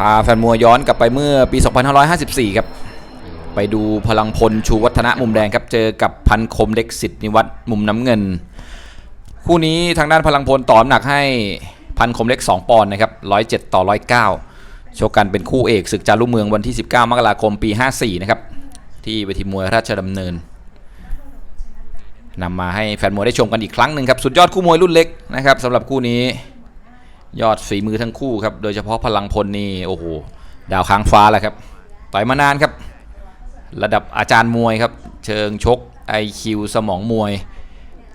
พาแฟนมวยย้อนกลับไปเมื่อปี 2554 ครับ ไปดูพลังพลชูวัฒนะมุมแดงครับ เจอกับพันคมเล็กสิทธินิวัฒน์มุมน้ำเงิน คู่นี้ทางด้านพลังพลต่อน้ำหนักให้พันคมเล็ก 2 ปอนด์นะครับ107 ต่อ 109 โชกกันเป็นคู่เอกศึกจารุเมืองวันที่ 19 มกราคมปี 54 นะครับ ที่เวทีมวยราชดำเนินนำมาให้แฟนมวยได้ชมกันอีกครั้งหนึ่งครับ สุดยอดคู่มวยรุ่นเล็กนะครับสำหรับคู่นี้ ยอดฝีมือทั้งคู่ครับ โดยเฉพาะพลังพลนี่โอ้โหดาวค้างฟ้าแหละครับ ต่อยมานานครับ ระดับอาจารย์มวยครับ เชิงชก IQ สมองมวย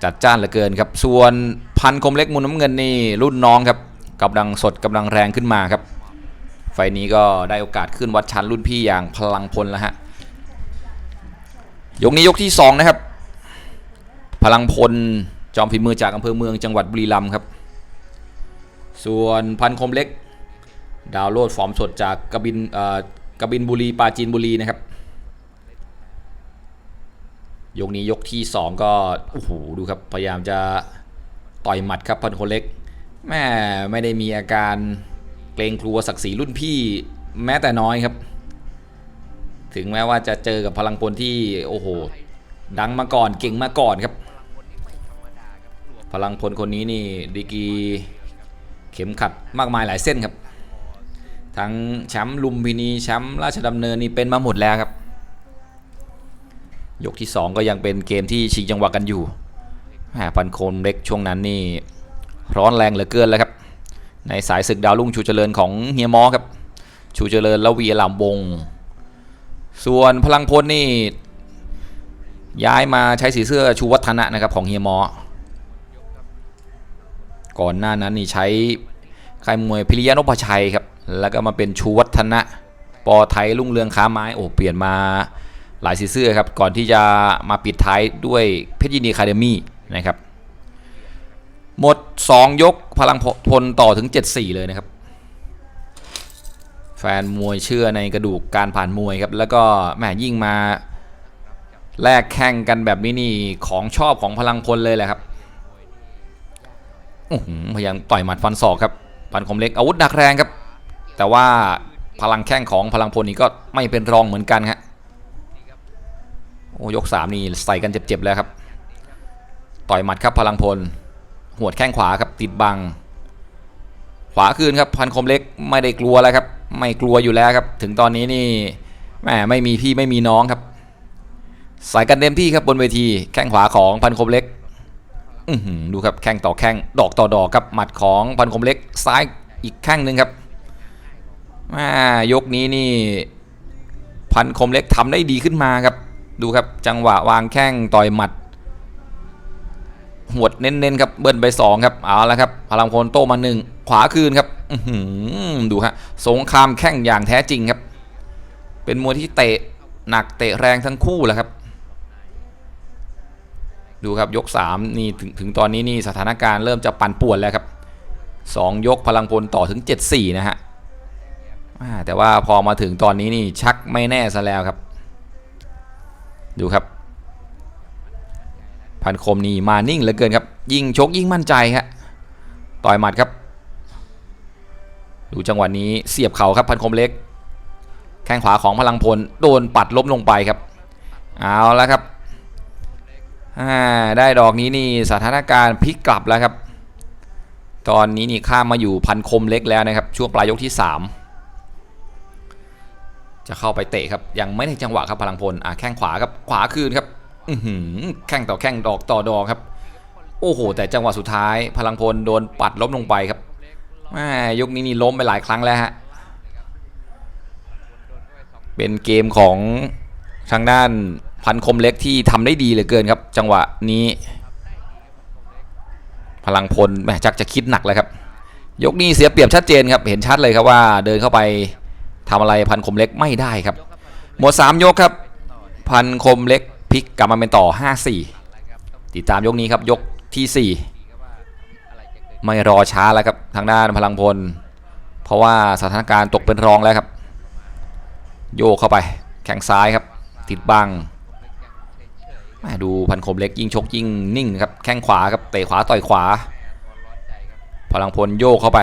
จัดจ้านเหลือเกินครับ ส่วนพันคมเล็กมุนน้ำเงินนี่รุ่นน้องครับกำลังสดกำลังแรงขึ้นมาครับ ไฟนี้ก็ได้โอกาสขึ้นวัดชั้นรุ่นพี่อย่างพลังพลแล้วฮะยกนี้ยกที่ 2 นะครับ พลังพลจอมฝีมือจากอำเภอเมืองจังหวัดบุรีรัมย์ครับ ส่วนพันคมเล็ก ดาวโลดฟอร์มสดจากกบินกบินบุรีปาจีนบุรีนะครับ ยกนี้ยกที่ 2 ก็โอ้โหดูครับพยายามจะต่อยหมัดครับพันคนเล็กแม่ไม่ได้มีอาการเกรงกลัวศักดิ์ศรีรุ่นพี่แม้แต่น้อยครับ ถึงแม้ว่าจะเจอกับพลังพลที่โอ้โห ดังมาก่อนเก่งมาก่อนครับ พลังพลคนนี้นี่ดีกี เข็มขัดมากมายหลายเส้นครับ ทั้งแชมป์ลุมพินีแชมป์ราชดำเนินนี่เป็นมาหมดแล้วครับ ยกที่ 2 ก็ยังเป็นเกมที่ชิงจังหวะกันอยู่แหมพันโคนเล็กช่วงนั้นนี่ร้อนแรงเหลือเกินแล้วครับ ในสายศึกดาวรุ่งชูเจริญของเฮียมอครับชูเจริญและวีลามวง ส่วนพลังพลนี่ย้ายมาใช้สีเสื้อชูวัฒนะนะครับของเฮียมอ ก่อนหน้านั้นนี่ใช้ค่ายมวยพิริยนพชัยครับ แล้วก็มาเป็นชูวัฒนะ ปอไทยรุ่งเรืองค้าไม้ โอ้ เปลี่ยนมาหลายสีเสื้อครับ ก่อนที่จะมาปิดท้ายด้วยเพชรยินดีคาเดมี่นะครับ หมด 2 ยกพลังพลต่อถึง 7-4 เลยนะครับ แฟนมวยเชื่อในกระดูกการผ่านมวยครับ แล้วก็แหมยิ่งมาแลกแข่งกันแบบนี้นี่ของชอบของพลังพลเลยแหละครับ พยายามต่อยหมัดฟันศอกครับพันคมเล็กอาวุธหนักแรงครับ แต่ว่าพลังแข้งของพลังพลนี่ก็ไม่เป็นรองเหมือนกันครับโอ้ยกสามนี่ใส่กันเจ็บๆแล้วครับ ต่อยหมัดครับพลังพล หัวดแข้งขวาครับติดบัง ขวาคืนครับพันคมเล็กไม่ได้กลัวแล้วครับ ไม่กลัวอยู่แล้วครับ ถึงตอนนี้นี่แหมไม่มีพี่ไม่มีน้องครับ ใส่กันเต็มที่ครับบนเวทีแข้งขวาของพันคมเล็ก ดูครับแข้งต่อแข้งดอกต่อดอกครับหมัดของพันคมเล็กซ้ายอีกแข้งหนึ่งครับมายกนี้นี่พันคมเล็กทำได้ดีขึ้นมาครับ ดูครับจังหวะวางแข้งต่อยหมัดหวดเน้นๆครับเบิ้ลไปสองครับเอาละครับพลังพลโตมาหนึ่งขวาคืนครับอืดูฮะสงครามแข้งอย่างแท้จริงครับ เป็นมวยที่เตะหนักเตะแรงทั้งคู่แหละครับ ดูครับยก 3 นี่ถึงถึงตอนนี้นี่สถานการณ์เริ่มจะปั่นป่วนแล้วครับ 2 ยกพลังพลต่อถึง 7-4 นะฮะแต่ว่าพอมาถึงตอนนี้นี่ชักไม่แน่ซะแล้วครับ ดูครับ พันคมนี่มานิ่งเหลือเกินครับ ยิ่งชกยิ่งมั่นใจฮะต่อยหมัดครับ ดูจังหวะนี้เสียบเข่าครับพันคมเล็ก แข้งขวาของพลังพลโดนปัดล้มลงไปครับ เอาแล้วครับ ได้ดอกนี้นี่สถานการณ์พลิกกลับแล้วครับ ตอนนี้นี่ข้ามมาอยู่พันคมเล็กแล้วนะครับ ช่วงปลายยกที่ 3 จะเข้าไปเตะครับ ยังไม่ได้จังหวะครับพลังพลอะแข้งขวาครับขวาคืนครับอือหือแข้งต่อแข้งดอกต่อดอกครับ โอ้โห แต่จังหวะสุดท้าย พลังพลโดนปัดล้มลงไปครับแมยกนี้นี่ล้มไปหลายครั้งแล้วฮะเป็นเกมของทางด้าน พันคมเล็กที่ทำได้ดีเหลือเกินครับ จังหวะนี้ พลังพลแหมจักจะคิดหนักเลยครับ ยกนี้เสียเปรียบชัดเจนครับ เห็นชัดเลยครับว่า เดินเข้าไปทำอะไรพันคมเล็กไม่ได้ครับ หมด 3 ยกครับ พันคมเล็กพลิกกลับมาเป็นต่อ 5-4 ติดตามยกนี้ครับยกที่ 4 ไม่รอช้าแล้วครับทางด้านพลังพล เพราะว่าสถานการณ์ตกเป็นรองแล้วครับ โยกเข้าไปแข้งซ้ายครับ ติดบัง ม่ดูพันคมเล็กยิ่งชกยิ่งนิ่งครับแข้งขวาครับเตะขวาต่อยขวา พลังพลโยกเข้าไป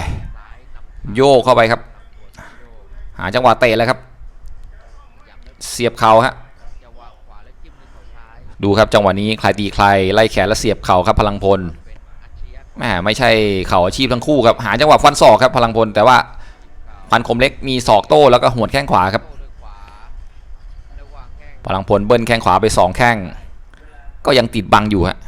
โยกเข้าไปครับ หาจังหวะเตะแล้วครับ เสียบเข่าฮะดูครับจังหวะนี้ใครตีใครไล่แขนแล้วเสียบเข่าครับพลังพลแหมไม่ใช่เข่าอาชีพทั้งคู่ครับหาจังหวะฟันศอกครับพลังพลแต่ว่าพันคมเล็กมีศอกโต้แล้วก็หัวดแข้งขวาครับ พลังพลเบิ้ลแข้งขวาไปสองแข้ง ก็ยังติดบังอยู่ฮะ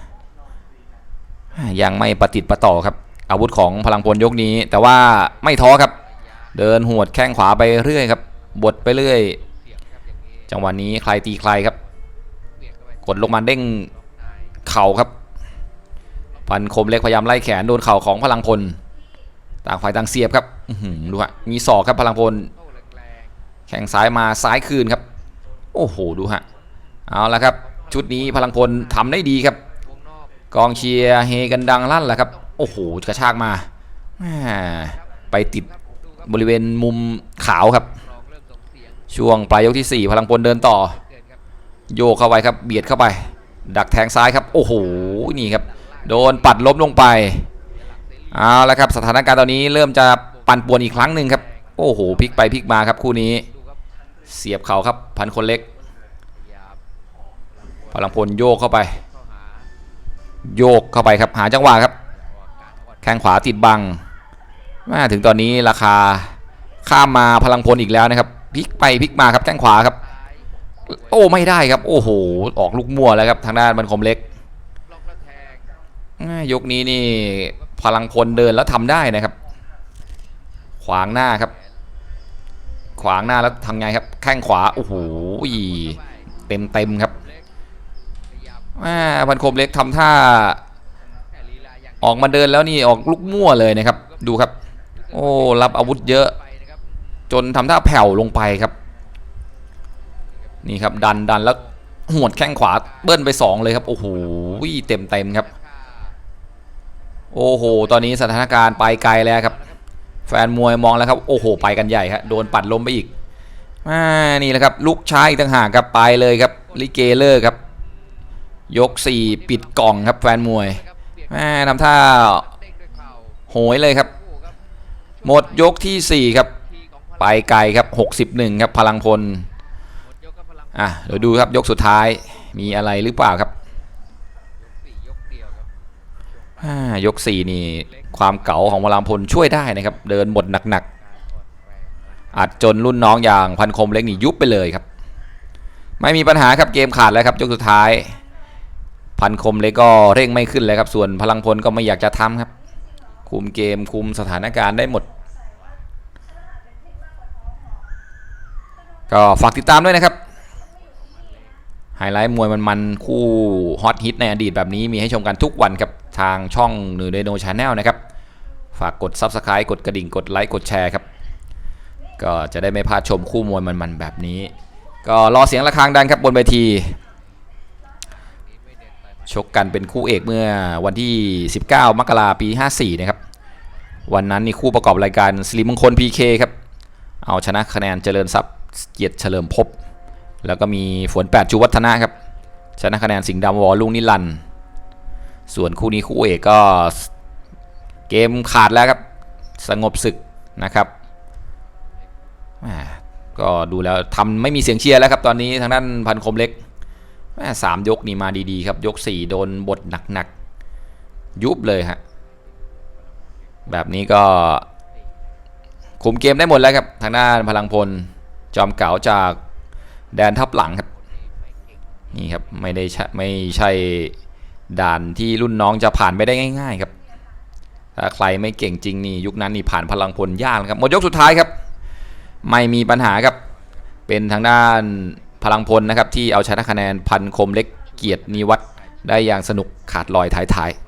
ยังไม่ประติประต่อครับ อาวุธของพลังพลยกนี้ แต่ว่าไม่ท้อครับ เดินหวดแข้งขวาไปเรื่อยครับ บดไปเรื่อย จังหวะนี้ใครตีใครครับ กดลงมาเด้งเข่าครับ พันคมเล็กพยายามไล่แขนโดนเข่าของพลังพล ต่างฝ่ายต่างเสียบครับดูฮะมีศอกครับพลังพลแรงแข่งซ้ายมาซ้ายคืนครับ โอ้โหดูฮะเอาละครับ ชุดนี้พลังพลทำได้ดีครับๆวงนอกกองเชียร์เฮกันดังลั่นแหละครับ โอ้โหกระชากมาแหม่ไปติดครับดูครับบริเวณมุมขาวครับรองเริ่มส่งเสียงช่วงปลายยกที่ 4 พลังพลเดินต่อเกินครับโยกเข้าไปครับ เบียดเข้าไป ดักแทงซ้ายครับ โอ้โหนี่ครับ โดนปัดล้มลงไปเอาละครับสถานการณ์ตอนนี้เริ่มจะปั่นป่วนอีกครั้งหนึ่งครับ โอ้โหพลิกไปพลิกมาครับคู่นี้ดูครับเสียบเข่าครับพันคนเล็กพยายาม พลังพลโยกเข้าไป โยกเข้าไปครับหาจังหวะครับ แข้งขวาติดบังมาถึงตอนนี้ราคาข้ามมาพลังพลอีกแล้วนะครับพลิกไปพลิกมาครับแข้งขวาครับ โอ้ไม่ได้ครับ โอ้โหออกลูกมั่วแล้วครับทางด้านบันคมเล็กยกนี้นี่พลังพลเดินแล้วทำได้นะครับ ขวางหน้าครับ ขวางหน้าแล้วทำไงครับ แข้งขวาโอ้โหเต็มเต็มครับ เล็กพยายามอ่าพันคมเล็กทำท่าแค่ลีลาออกมาเดินแล้วนี่ออกลูกมั่วเลยนะครับ ดูครับ โอ้รับอาวุธเยอะ จนทำท่าแผ่วลงไปครับ นี่ครับดันดันแล้วหวดแข้งขวาเบิ้ลไปสองเลยครับโอ้โหเต็มเต็มครับ โอ้โห ตอนนี้สถานการณ์ไปไกลแล้วครับ แฟนมวยมองแล้วครับ โอ้โห ไปกันใหญ่ครับโดนปัดล้มไปอีกอ่านี่แหละครับ ลูกชายอีกต่างหากครับไปเลยครับลิเกเลอร์ครับ ยก 4 ปิดกล่องครับแฟนมวยแม่ทำท่าโหยเลยครับ หมดยกทีสี่4 ครับ ไปไกลครับ 61 ครับพลังพลหมดยกกับพลังอะเดี๋ยวดูครับยกสุดท้ายมีอะไรหรือเปล่าครับยกเดียวครับอ่ายก4นี่ความเก๋าของพลังพลช่วยได้นะครับ เดินหมดหนักๆการอ่อนแรงนะครับอัดจนรุ่นน้องอย่างพันคมเล็กนี่ยุบไปเลยครับ ไม่มีปัญหาครับเกมขาดแล้วครับยกสุดท้าย พันคมเล็กก็เร่งไม่ขึ้นเลยครับ ส่วนพลังพลก็ไม่อยากจะทำครับ คุมเกมคุมสถานการณ์ได้หมด ก็ฝากติดตามด้วยนะครับ ไฮไลท์มวยมันๆคู่ฮอตฮิตในอดีตแบบนี้มีให้ชมกันทุกวันครับ ทางช่องหนือเดโนชาแนลนะครับ ฝากกด Subscribe กดกระดิ่งกดไลค์กดแชร์ครับ ก็จะได้ไม่พลาดชมคู่มวยมันๆแบบนี้ ก็รอเสียงะระฆังดังครับบนเวที ชกกันเป็นคู่เอกเมื่อวันที่ 19 มกราปี 54 นะครับ วันนั้นนี่คู่ประกอบรายการสิริมงคล PK ครับ เอาชนะคะแนนเจริญทรัพย์เกียรติเฉลิมภพแล้วก็มีฝน 8จูวัฒนะครับ ชนะคะแนนสิงห์ดำวอลุงนิรัน ส่วนคู่นี้คู่เอกก็เกมขาดแล้วครับ สงบศึกนะครับก็ดูแล้วทำไม่มีเสียงเชียร์แล้วครับตอนนี้ทางด้านพันคมเล็ก แม่สามยกนี่มาดีๆครับ ยกสี่โดนบทหนักๆ ยุบเลยฮะ แบบนี้ก็ คุมเกมได้หมดแล้วครับ ทางด้านพลังพล จอมเก๋าจากแดนทับหลังครับ นี่ครับ ไม่ได้ไม่ใช่ด่านที่รุ่นน้องจะผ่านไปได้ง่าย ๆ ครับ ถ้าใครไม่เก่งจริงนี่ยุคนั้นนี่ผ่านพลังพลยากนะครับ หมดยกสุดท้ายครับ ไม่มีปัญหาครับ เป็นทางด้าน พลังพลนะครับที่เอาชนะคะแนนพันคมเล็กเกียรตินิวัฒน์ได้อย่างสนุกขาดลอยท้ายๆ